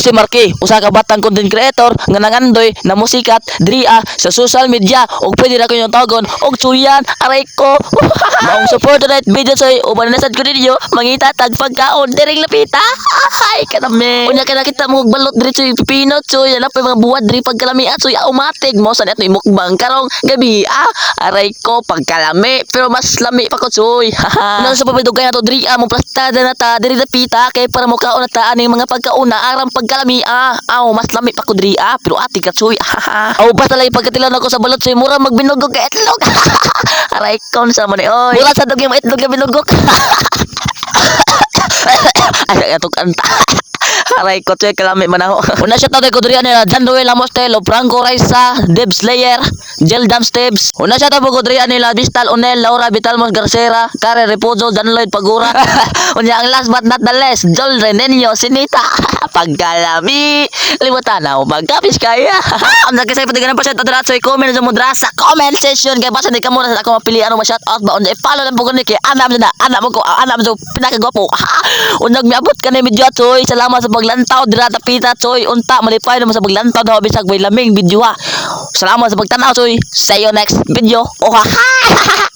si Marky, usa ka batang content creator nga nangandoy na musikat diri ah, sa social media ug pwede ra ko yung tawagon og suyan aray. Maong support na video soy uban na sad ko ninyo mangita tag pagkaon diri lapita. Ay kanami. Unya ka nakita mo balot diri soy pipino soy ala pa mga buwad diri pagkalami at soy automatic mo sa neto imukbang karong gabi ah. Aray pagkalami pero mas lami pa ko soy. Nang sa papidugay na to diri mo plastada na ta diri lapita kay para mo kaon ta aning mga pagkauna aram pagkalami ah. Aw mas lami pa ko diri ah pero ati ka soy. Aw basta lang pagkatilan ako sa balot soy mura magbinugog ka itlog. Aray ko sa mo ni oy. Mura sa dugay mo itlog binugok. Ay, atok kanta. Aray ko, tsoy, kalami man ako. Una siya tatay ko diri nila, John Noel Amostelo, Franco Raisa, Deb Slayer, Jel Dam Steps. Una siya tatay ko diri nila, Bistal Onel, Laura Vitalmos Garcera, Karen Reposo, John Lloyd Pagura. Unya, ang last but not the least, Joel Renenyo, Sinita. Pagkalami. Limutan na, magkapis kaya. Ang nagkasay patiganan pa siya, tadra, tsoy, comment sa mudra sa comment section. Kaya basta di ka muna sa ako mapilian mo shout out ba. Unya, follow lang po ko ni kay Anam na, Anam ko, Anam so pinakagwapo. Unyag miabot ka na medyo choy. Salamat sa paglantaw dira tapita choy. Unta malipay naman sa paglantaw daw bisag may laming video ha. Salamat sa pagtanaw choy. See you next video. Oh ha.